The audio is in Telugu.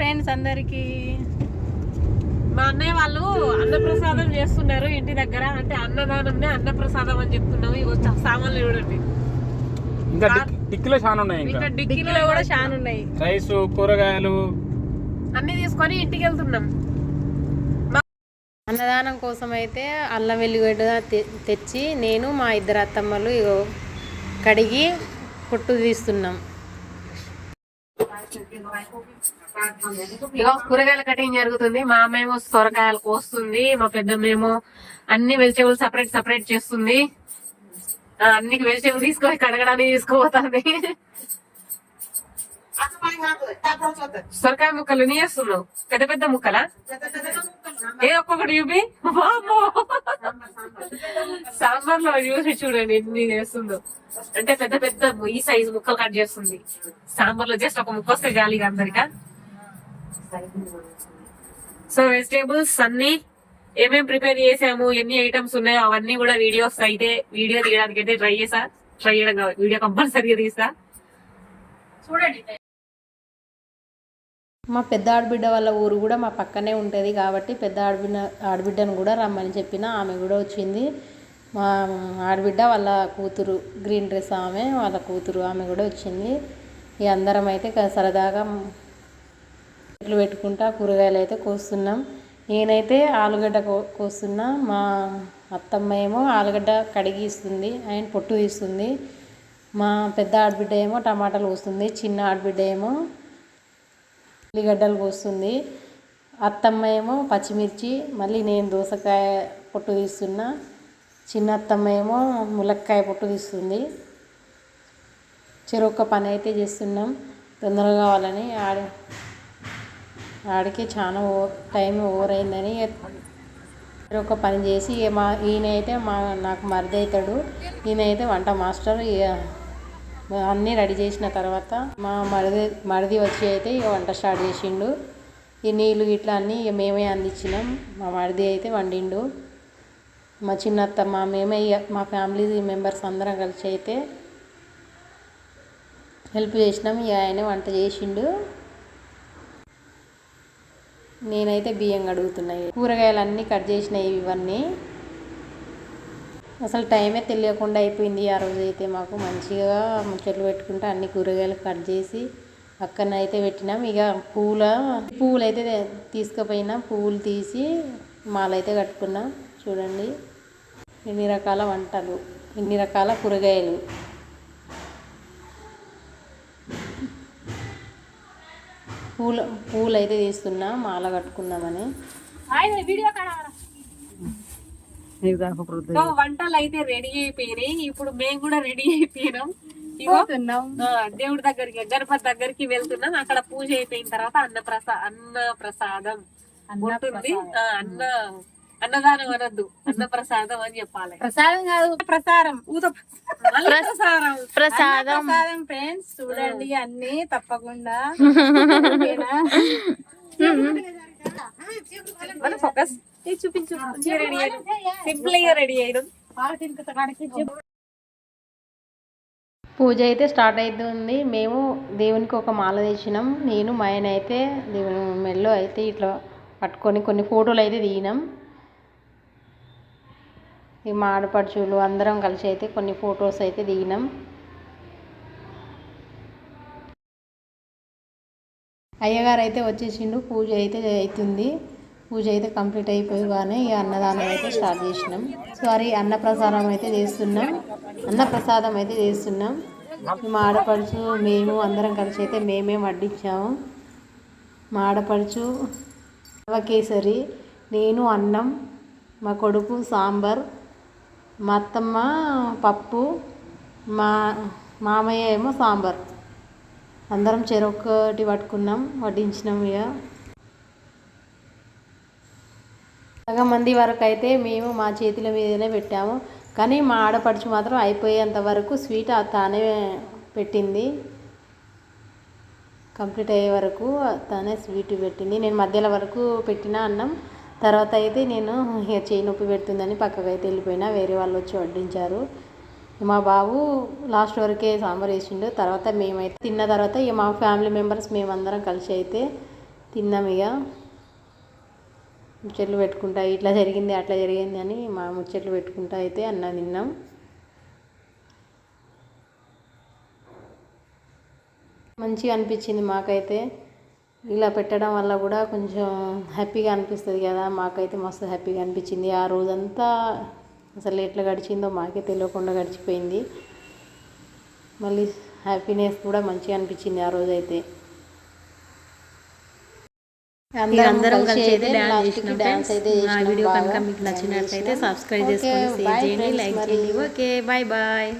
ఫ్రెండ్స్ అందరికి. మా అన్నయ్య వాళ్ళు అన్నప్రసాదం చేస్తున్నారు ఇంటి దగ్గర. అంటే అన్నదానంనే అన్నప్రసాదం అని చెప్తున్నాము. ఇవి వచ్చి సామాన్లు చూడండి. ఇంకా డిక్- డిక్కీలో చాలా ఉన్నాయి ఇంకా? ఇంకా డిక్కీలో డిక్కీలో కూడా చాలా ఉన్నాయి. రైస్ కూరగాయలు. అన్ని తీసుకొని ఇంటికి వెళ్తున్నాం. అన్నదానం కోసం అయితే అల్లం వెల్లిగడ్డ తె- తెచ్చి నేను మా ఇద్దరు అత్తమ్మలు ఇగో కడిగి పొట్టు తీస్తున్నాం. ఇక కూరగాయల కటింగ్ జరుగుతుంది. మా అమ్మేమో సొరకాయలు కోస్తుంది. మా పెద్దమ్మేమో అన్ని వెజిటేబుల్స్ సపరేట్ సపరేట్ చేస్తుంది. అన్ని వెజిటేబుల్ తీసుకొని కడగడానికి తీసుకుపోతుంది. సొరకాయ ముక్కలు నీ చేస్తున్నావు? పెద్ద పెద్ద ముక్కలా? ఏ ఒక్కొక్కటి చూపి. సాంబార్లో చూసి చూడండి ఎన్ని చేస్తుందో. అంటే పెద్ద పెద్ద ఈ సైజు ముక్కలు కట్ చేస్తుంది. సాంబార్లో జస్ట్ ఒక ముక్క వస్తే జాలిగా అందరికా. సో వెజిటేబుల్స్ అన్ని ఏమేం ప్రిపేర్ చేసాము ఎన్ని ఐటమ్స్ ఉన్నాయో అవన్నీ కూడా వీడియోస్ అయితే వీడియో తీయడానికి అయితే ట్రై చేసా. ట్రై చేయడం కాదు వీడియో కంపల్సరీగా తీసా చూడండి. మా పెద్ద ఆడబిడ్డ వాళ్ళ ఊరు కూడా మా పక్కనే ఉంటుంది కాబట్టి పెద్ద ఆడబిడ్డ ఆడబిడ్డను కూడా రమ్మని చెప్పిన ఆమె కూడా వచ్చింది. మా ఆడబిడ్డ వాళ్ళ కూతురు గ్రీన్ డ్రెస్ ఆమె వాళ్ళ కూతురు ఆమె కూడా వచ్చింది. ఈ అందరం అయితే సరదాగా చెట్లు పెట్టుకుంటా కూరగాయలు అయితే కోస్తున్నాం. నేనైతే ఆలుగడ్డ కో కోస్తున్నా. మా అత్తమ్మ ఏమో ఆలుగడ్డ కడిగి ఇస్తుంది ఆయన పొట్టు తీస్తుంది. మా పెద్ద ఆడబిడ్డ ఏమో టమాటాలు కోస్తుంది చిన్న ఆడబిడ్డ ఏమో ఉల్లిగడ్డలు కోస్తుంది. అత్తమ్మ ఏమో పచ్చిమిర్చి మళ్ళీ నేను దోసకాయ పొట్టు తీస్తున్నా. చిన్న అత్తమ్మ ఏమో ములక్కాయ పొట్టు తీస్తుంది. చెరొక్క పని అయితే చేస్తున్నాం. తొందరగా కావాలని ఆడ ఆడికి చాలా ఓ టైం ఓవర్ అయిందని ఒక పని చేసి ఇక మా ఈయన అయితే మా నాకు మరిది అవుతాడు ఈయన అయితే వంట మాస్టర్. ఇక అన్నీ రెడీ చేసిన తర్వాత మా మరిది మరిది వచ్చి అయితే ఇక వంట స్టార్ట్ చేసిండు. ఈ నీళ్ళు ఇట్లా అన్నీ ఇక మేమే అందించినాం. మా మరిది అయితే వండిండు. మా చిన్నత్త మా మేమే ఇక మా ఫ్యామిలీ మెంబర్స్ అందరం కలిసి అయితే హెల్ప్ చేసినాం. ఇక ఆయన వంట చేసిండు. నేనైతే బియ్యం కడుగుతున్నాయి కూరగాయలు అన్నీ కట్ చేసినాయి ఇవన్నీ. అసలు టైమే తెలియకుండా అయిపోయింది ఆ రోజు అయితే మాకు. మంచిగా ముచ్చట్లు పెట్టుకుంటే అన్ని కూరగాయలు కట్ చేసి పక్కన అయితే పెట్టినాం. ఇక పూల పువ్వులు అయితే తీసుకుపోయినా పువ్వులు తీసి మాలైతే కట్టుకున్నాం. చూడండి ఎన్ని రకాల వంటలు ఎన్ని రకాల కూరగాయలు. పూల పూలు అయితే తీస్తున్నా మాల కట్టుకుందామని. వంటలు అయితే రెడీ అయిపోయినాయి. ఇప్పుడు మేము కూడా రెడీ అయిపోయినాం. దేవుడి దగ్గరికి గణపతి దగ్గరికి వెళ్తున్నాం. అక్కడ పూజ అయిపోయిన తర్వాత అన్న ప్రసా అన్న ప్రసాదం ఉంటుంది అన్న అన్నదానం అనద్దు. అన్న ప్రసాదం అని చెప్పాలి. ప్రసాదం కాదు ప్రసారం. ఊత మళ్ళీ ప్రసాదం. ప్రసాదం ఫ్రెండ్స్ చూడండి అన్ని తప్పకుండా. ఫోకస్ చూపించు రెడీ సింపుల్గా రెడీ అయ్యాను పూజ అయితే స్టార్ట్ అవుతుంది మేము దేవునికి ఒక మాల తెచ్చినాం. నేను మా ఆయన అయితే దేవుని మెల్లో అయితే ఇట్లా పట్టుకొని కొన్ని ఫోటోలు అయితే దిగినాం. ఈ మా ఆడపడుచులు అందరం కలిసి అయితే కొన్ని ఫొటోస్ అయితే దిగినాం. అయ్యగారు అయితే వచ్చేసిండు పూజ అయితే అవుతుంది పూజ అయితే కంప్లీట్ అయిపోగానే ఇక అన్నదానం అయితే స్టార్ట్ చేసినాం. సారీ అన్నప్రసాదం అయితే చేస్తున్నాం. అన్నప్రసాదం అయితే చేస్తున్నాం. మా ఆడపడుచు మేము అందరం కలిసి అయితే మేమే వడ్డించాము. మా ఆడపడుచు రవ్వ కేసరి నేను అన్నం మా కొడుకు సాంబార్ మా అత్తమ్మ పప్పు మా మామయ్య ఏమో సాంబార్. అందరం చెరొక్కటి పట్టుకున్నాం వడ్డించినాం ఇక. సగం మంది వరకు అయితే మేము మా చేతుల మీదనే పెట్టాము. కానీ మా ఆడపడుచు మాత్రం అయిపోయేంత వరకు స్వీట్ తానే పెట్టింది. కంప్లీట్ అయ్యే వరకు తానే స్వీట్ పెట్టింది. నేను మధ్యలో వరకు పెట్టిన అన్నం. తర్వాత అయితే నేను ఇక చేయి నొప్పి పెడుతుందని పక్కకు అయితే వెళ్ళిపోయినా వేరే వాళ్ళు వచ్చి వడ్డించారు. మా బాబు లాస్ట్ వరకే సాంబార్ వేసిండు. తర్వాత మేమైతే తిన్న తర్వాత ఇక మా ఫ్యామిలీ మెంబర్స్ మేమందరం కలిసి అయితే తిన్నాం ఇక. ముచ్చట్లు పెట్టుకుంటా ఇట్లా జరిగింది అట్లా జరిగింది అని మా ముచ్చట్లు పెట్టుకుంటా అయితే అన్నం తిన్నాం. మంచిగా అనిపించింది మాకైతే. ఇలా పెట్టడం వల్ల కూడా కొంచెం హ్యాపీగా అనిపిస్తుంది కదా. మాకైతే మస్తు హ్యాపీగా అనిపించింది. ఆ రోజంతా అసలు ఎట్లా గడిచిందో మాకే తెలియకుండా గడిచిపోయింది. మళ్ళీ హ్యాపీనెస్ కూడా మంచిగా అనిపించింది ఆ రోజైతే. అందరం కలిసి అయితే డాన్స్ అయితే నా వీడియో కనుక మీకు నచ్చినట్లయితే సబ్స్క్రైబ్ చేసుకోండి షేర్ చేయండి లైక్ చేయండి. Okay bye bye